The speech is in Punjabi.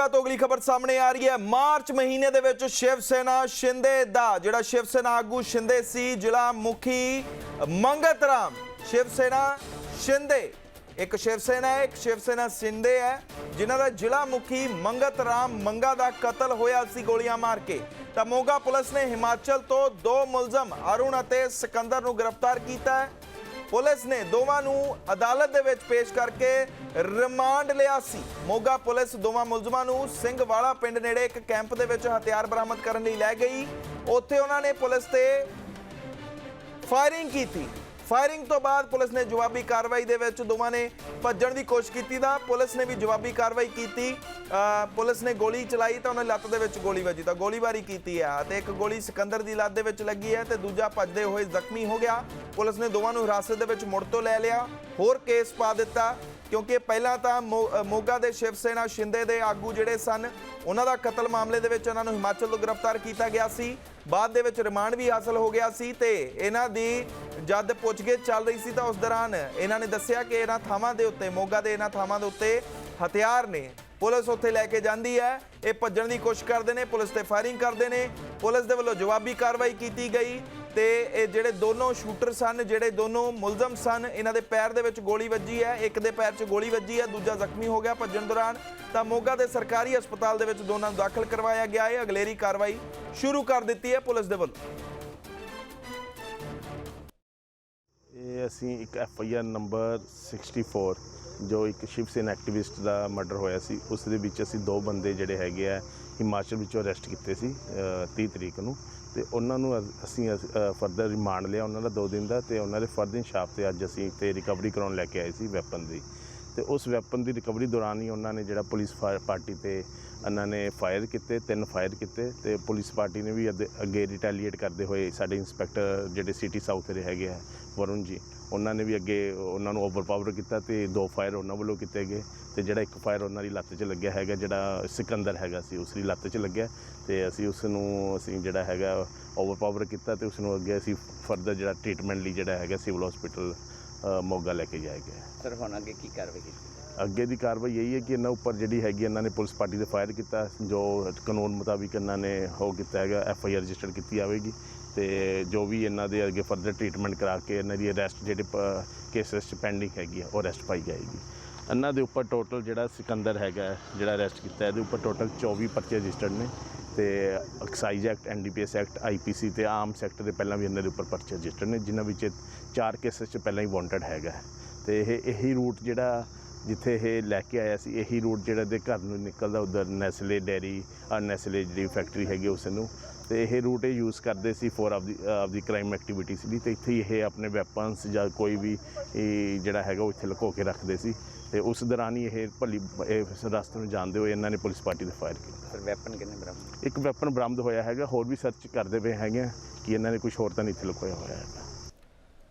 ਮੋਗਾ ਤੋਂ ਅਗਲੀ ਖਬਰ ਸਾਹਮਣੇ ਆ ਰਹੀ ਹੈ। ਮਾਰਚ ਮਹੀਨੇ ਦੇ ਵਿੱਚ ਸ਼ਿਵ ਸੈਨਾ ਸ਼ਿੰਦੇ ਦਾ, ਜਿਹੜਾ ਸ਼ਿਵ ਸੈਨਾ ਆਗੂ ਸ਼ਿੰਦੇ ਸੀ, ਜ਼ਿਲ੍ਹਾ ਮੁਖੀ ਮੰਗਤ ਰਾਮ। ਸ਼ਿਵ ਸੈਨਾ ਸ਼ਿੰਦੇ। ਇੱਕ ਸ਼ਿਵ ਸੈਨਾ ਹੈ, ਇੱਕ ਸ਼ਿਵ ਸੈਨਾ ਸਿੰਦੇ ਹੈ, ਜਿਨ੍ਹਾਂ ਦਾ ਜ਼ਿਲ੍ਹਾ ਮੁਖੀ ਮੰਗਤ ਰਾਮ ਮੰਗਾ ਦਾ ਕਤਲ ਹੋਇਆ ਸੀ ਗੋਲੀਆਂ ਮਾਰ ਕੇ। ਤਾਂ ਮੋਗਾ ਪੁਲਿਸ ਨੇ ਹਿਮਾਚਲ ਤੋਂ ਦੋ ਮੁਲਜ਼ਮ ਅਰੁਣ ਅਤੇ ਸਿਕੰਦਰ ਨੂੰ ਗ੍ਰਿਫਤਾਰ ਕੀਤਾ ਹੈ। ਪੁਲਿਸ ਨੇ ਦੋਵਾਂ ਨੂੰ ਅਦਾਲਤ ਦੇ ਵਿੱਚ ਪੇਸ਼ ਕਰਕੇ ਰਿਮਾਂਡ ਲਿਆ ਸੀ। ਮੋਗਾ ਪੁਲਿਸ ਦੋਵਾਂ ਮੁਲਜ਼ਮਾਂ ਨੂੰ ਸਿੰਘਵਾਲਾ ਪਿੰਡ ਨੇੜੇ ਇੱਕ ਕੈਂਪ ਦੇ ਵਿੱਚ ਹਥਿਆਰ ਬਰਾਮਦ ਕਰਨ ਲਈ ਲੈ ਗਈ। ਉੱਥੇ ਉਹਨਾਂ ਨੇ ਪੁਲਿਸ ਤੇ ਫਾਇਰਿੰਗ ਕੀਤੀ। ਫਾਇਰਿੰਗ ਤੋਂ ਬਾਅਦ ਪੁਲਿਸ ਨੇ ਜਵਾਬੀ ਕਾਰਵਾਈ ਦੇ ਵਿੱਚ ਦੋਵਾਂ ਨੇ ਭੱਜਣ ਦੀ ਕੋਸ਼ਿਸ਼ ਕੀਤੀ ਦਾ ਪੁਲਿਸ ਨੇ ਵੀ ਜਵਾਬੀ ਕਾਰਵਾਈ ਕੀਤੀ। ਪੁਲਿਸ ਨੇ ਗੋਲੀ ਚਲਾਈ ਤਾਂ ਉਹਨਾਂ ਦੀ ਲੱਤ ਦੇ ਵਿੱਚ ਗੋਲੀ ਵੱਜੀ ਤਾਂ ਗੋਲੀਬਾਰੀ ਕੀਤੀ ਹੈ ਤੇ ਇੱਕ ਗੋਲੀ ਸਿਕੰਦਰ ਦੀ ਲੱਤ ਦੇ ਵਿੱਚ ਲੱਗੀ ਹੈ ਤੇ ਦੂਜਾ ਭੱਜਦੇ ਹੋਏ ਜ਼ਖਮੀ ਹੋ ਗਿਆ। ਪੁਲਿਸ ਨੇ ਦੋਵਾਂ ਨੂੰ ਹਿਰਾਸਤ ਦੇ ਵਿੱਚ ਮੁੜ ਤੋਂ ਲੈ ਲਿਆ, ਹੋਰ ਕੇਸ ਪਾ ਦਿੱਤਾ। ਕਿਉਂਕਿ ਪਹਿਲਾਂ ਤਾਂ ਮੋ- ਮੋਗਾ ਦੇ ਸ਼ਿਵ ਸੈਨਾ ਸ਼ਿੰਦੇ ਦੇ ਆਗੂ ਜਿਹੜੇ ਸਨ, ਉਹਨਾਂ ਦਾ ਕਤਲ ਮਾਮਲੇ ਦੇ ਵਿੱਚ ਉਹਨਾਂ ਨੂੰ ਹਿਮਾਚਲ ਤੋਂ ਗ੍ਰਿਫਤਾਰ ਕੀਤਾ ਗਿਆ ਸੀ। ਬਾਅਦ ਦੇ ਵਿੱਚ ਰਿਮਾਂਡ ਵੀ ਹਾਸਲ ਹੋ ਗਿਆ ਸੀ ਤੇ ਇਹਨਾਂ ਦੀ ਜਦ ਪੁੱਛਗਿੱਛ ਚੱਲ ਰਹੀ ਸੀ ਤਾਂ ਉਸ ਦੌਰਾਨ ਇਹਨਾਂ ਨੇ ਦੱਸਿਆ ਕਿ ਇਹਨਾਂ ਥਾਵਾਂ ਦੇ ਉੱਤੇ, ਮੋਗਾ ਦੇ ਇਹਨਾਂ ਥਾਵਾਂ ਦੇ ਉੱਤੇ ਹਥਿਆਰ ਨੇ। ਪੁਲਿਸ ਉੱਥੇ ਲੈ ਕੇ ਜਾਂਦੀ ਹੈ, ਇਹ ਭੱਜਣ ਦੀ ਕੋਸ਼ਿਸ਼ ਕਰਦੇ ਨੇ, ਪੁਲਿਸ ਤੇ ਫਾਇਰਿੰਗ ਕਰਦੇ ਨੇ, ਪੁਲਿਸ ਦੇ ਵੱਲੋਂ ਜਵਾਬੀ ਕਾਰਵਾਈ ਕੀਤੀ ਗਈ। ਤੇ ਇਹ ਜਿਹੜੇ ਦੋਨੋਂ ਸ਼ੂਟਰ ਸਨ, ਜਿਹੜੇ ਦੋਨੋਂ ਮੁਲਜ਼ਮ ਸਨ, ਇਹਨਾਂ ਦੇ ਪੈਰ ਦੇ ਵਿੱਚ ਗੋਲੀ ਵੱਜੀ ਹੈ। ਇੱਕ ਦੇ ਪੈਰ 'ਚ ਗੋਲੀ ਵੱਜੀ ਹੈ, ਦੂਜਾ ਜ਼ਖਮੀ ਹੋ ਗਿਆ ਭੱਜਣ ਦੌਰਾਨ। ਤਾਂ ਮੋਗਾ ਦੇ ਸਰਕਾਰੀ ਹਸਪਤਾਲ ਦੇ ਵਿੱਚ ਦੋਨਾਂ ਨੂੰ ਦਾਖਲ ਕਰਵਾਇਆ ਗਿਆ। ਹੈ ਅਗਲੇਰੀ ਕਾਰਵਾਈ ਸ਼ੁਰੂ ਕਰ ਦਿੱਤੀ ਹੈ ਪੁਲਿਸ ਦੇ ਵੱਲੋਂ। ਇਹ ਅਸੀਂ ਇੱਕ ਐਫ ਆਈ ਆਰ ਨੰਬਰ 64 ਜੋ ਇੱਕ ਸ਼ਿਵ ਸੈਨਾ ਐਕਟਿਵਿਸਟ ਦਾ ਮਰਡਰ ਹੋਇਆ ਸੀ, ਉਸ ਦੇ ਵਿੱਚ ਅਸੀਂ ਦੋ ਬੰਦੇ ਜਿਹੜੇ ਹੈਗੇ ਆ ਹਿਮਾਚਲ ਵਿੱਚੋਂ ਅਰੈਸਟ ਕੀਤੇ ਸੀ ਅ, 30 ਤਰੀਕ ਨੂੰ। ਤੇ ਉਹਨਾਂ ਨੂੰ ਅ- ਅਸੀਂ ਫਰਦਰ ਰਿਮਾਂਡ ਲਿਆ ਉਹਨਾਂ ਦਾ 2 ਦਿਨ ਦਾ ਤੇ ਉਹਨਾਂ ਦੇ ਫਰਦ ਇਨਸ਼ਾਫ ਤੇ ਅੱਜ ਅਸੀਂ ਤੇ ਰਿਕਵਰੀ ਕਰਾਉਣ ਲੈ ਕੇ ਆਏ ਸੀ ਵੈਪਨ ਦੀ। ਤੇ ਉਸ ਵੈਪਨ ਦੀ ਰਿਕਵਰੀ ਦੌਰਾਨ ਹੀ ਉਹਨਾਂ ਨੇ ਜਿਹੜਾ ਪੁਲਿਸ ਫਾਇਰ ਪਾਰਟੀ ਤੇ ਇਹਨਾਂ ਨੇ ਫਾਇਰ ਕੀਤੇ ਤਿੰਨ ਫਾਇਰ ਕੀਤੇ ਤੇ ਪੁਲਿਸ ਪਾਰਟੀ ਨੇ ਵੀ ਅੱਗੇ- ਅੱਗੇ ਰਿਟੈਲੀਏਟ ਕਰਦੇ ਹੋਏ ਸਾਡੇ ਇੰਸਪੈਕਟਰ ਜਿਹੜੇ ਸਿਟੀ ਸਾਊਥ ਦੇ ਹੈਗੇ ਆ ਵਰੁਣ ਜੀ ਉਹਨਾਂ ਨੇ ਵੀ ਅੱਗੇ ਉਹਨਾਂ ਨੂੰ ਓਵਰਪਾਵਰ ਕੀਤਾ ਤੇ ਦੋ ਫਾਇਰ ਉਹਨਾਂ ਵੱਲੋਂ ਕੀਤੇ ਗਏ ਤੇ ਜਿਹੜਾ ਇੱਕ ਫਾਇਰ ਉਹਨਾਂ ਦੀ ਲੱਤ 'ਚ ਲੱਗਿਆ ਹੈਗਾ ਜਿਹੜਾ ਸਿਕੰਦਰ ਹੈਗਾ ਸੀ ਉਸ ਦੀ ਲੱਤ 'ਚ ਲੱਗਿਆ ਤੇ ਅਸੀਂ ਉਸ ਨੂੰ ਅਸੀਂ ਜਿਹੜਾ ਹੈਗਾ ਓਵਰਪਾਵਰ ਕੀਤਾ ਤੇ ਉਸ ਨੂੰ ਅੱਗੇ ਅਸੀਂ ਫਰਦਰ ਜਿਹੜਾ ਟ੍ਰੀਟਮੈਂਟ ਲਈ ਜਿਹੜਾ ਹੈਗਾ ਸਿਵਲ ਹਸਪੀਟਲ ਮੋਗਾ ਲੈ ਕੇ ਜਾਇਆ ਗਿਆ। ਸਰ ਹੁਣ ਅੱਗੇ ਕੀ ਕਾਰਵਾਈ ਕੀਤੀ ਅੱਗੇ ਦੀ ਕਾਰਵਾਈ ਇਹੀ ਹੈ ਕਿ ਇਹਨਾਂ ਉੱਪਰ ਜਿਹੜੀ ਹੈਗੀ ਇਹਨਾਂ ਨੇ ਪੁਲਿਸ ਪਾਰਟੀ ਤੇ ਫਾਇਰ ਕੀਤਾ ਜੋ ਕਾਨੂੰਨ ਮੁਤਾਬਿਕ ਇਹਨਾਂ ਨੇ ਉਹ ਕੀਤਾ ਹੈਗਾ ਐਫ ਆਈ ਆਰ ਰਜਿਸਟਰ ਕੀਤੀ ਜਾਵੇਗੀ। ਤੇ ਜੋ ਵੀ ਇਹਨਾਂ ਦੇ ਅੱਗੇ ਫਰਦਰ ਟ੍ਰੀਟਮੈਂਟ ਕਰਾ ਕੇ ਇਹਨਾਂ ਦੀ ਅਰੈਸਟ ਜਿਹੜੇ ਕੇਸਸ ਚ ਪੈਂਡਿੰਗ ਹੈਗੀ ਆ, ਉਹ ਅਰੈਸਟ ਪਾਈ ਜਾਏਗੀ ਇਹਨਾਂ ਦੇ ਉੱਪਰ ਟੋਟਲ ਜਿਹੜਾ ਸਿਕੰਦਰ ਹੈਗਾ, ਜਿਹੜਾ ਅਰੈਸਟ ਕੀਤਾ, ਇਹਦੇ ਉੱਪਰ ਟੋਟਲ 24 ਪਰਚੇ ਰਜਿਸਟਰਡ ਨੇ ਤੇ excise act NDPS act IPC ਤੇ ਆਮ ਸੈਕਟਰ ਦੇ ਪਹਿਲਾਂ ਵੀ ਇਹਨਾਂ ਦੇ ਉੱਪਰ ਪਰਚੇ ਰਜਿਸਟਰਡ ਨੇ, ਜਿਨ੍ਹਾਂ ਵਿੱਚ ਚਾਰ ਕੇਸਸ ਚ ਪਹਿਲਾਂ ਹੀ ਵਾਂਟਡ ਹੈਗਾ ਹੈ। ਤੇ ਇਹ ਇਹੀ ਰੂਟ ਜਿਹੜਾ ਜਿੱਥੇ ਇਹ ਲੈ ਕੇ ਆਇਆ ਸੀ ਇਹੀ ਰੂਟ ਜਿਹੜਾ ਦੇ ਘਰ ਨੂੰ ਨਿਕਲਦਾ ਉਧਰ ਨੈਸਲੇ ਡੈਰੀ ਆ ਨੈਸਲੇ ਜਿਹੜੀ ਫੈਕਟਰੀ ਹੈਗੀ ਉਸ ਨੂੰ ਤੇ ਇਹ ਰੂਟ ਇਹ ਯੂਜ਼ ਕਰਦੇ ਸੀ for of the of the crime activities ਲਈ। ਤੇ ਇੱਥੇ ਹੀ ਇਹ ਆਪਣੇ ਵੈਪਨਸ ਜਾਂ ਕੋਈ ਵੀ ਜਿਹੜਾ ਹੈਗਾ ਉਹ ਇੱਥੇ ਲੁਕੋ ਕੇ ਰੱਖਦੇ ਸੀ। ਤੇ ਉਸ ਦੌਰਾਨ ਹੀ ਇਹ ਭਲੀ ਇਹ ਰਸਤੇ ਨੂੰ ਜਾਂਦੇ ਹੋਏ ਇਹਨਾਂ ਨੇ ਪੁਲਿਸ ਪਾਰਟੀ ਤੇ ਫਾਇਰ ਕੀਤਾ। ਸਰ ਵੈਪਨ ਕਿੰਨੇ ਬਰਾਮਦ ਇੱਕ ਵੈਪਨ ਬਰਾਮਦ ਹੋਇਆ ਹੈਗਾ ਹੋਰ ਵੀ ਸਰਚ ਕਰਦੇ ਪਏ ਹੈਗੇ ਕਿ ਇਹਨਾਂ ਨੇ ਕੁਝ ਹੋਰ ਤਾਂ ਨਹੀਂ ਇੱਥੇ ਲੁਕੋਇਆ ਹੋਇਆ ਹੈਗਾ।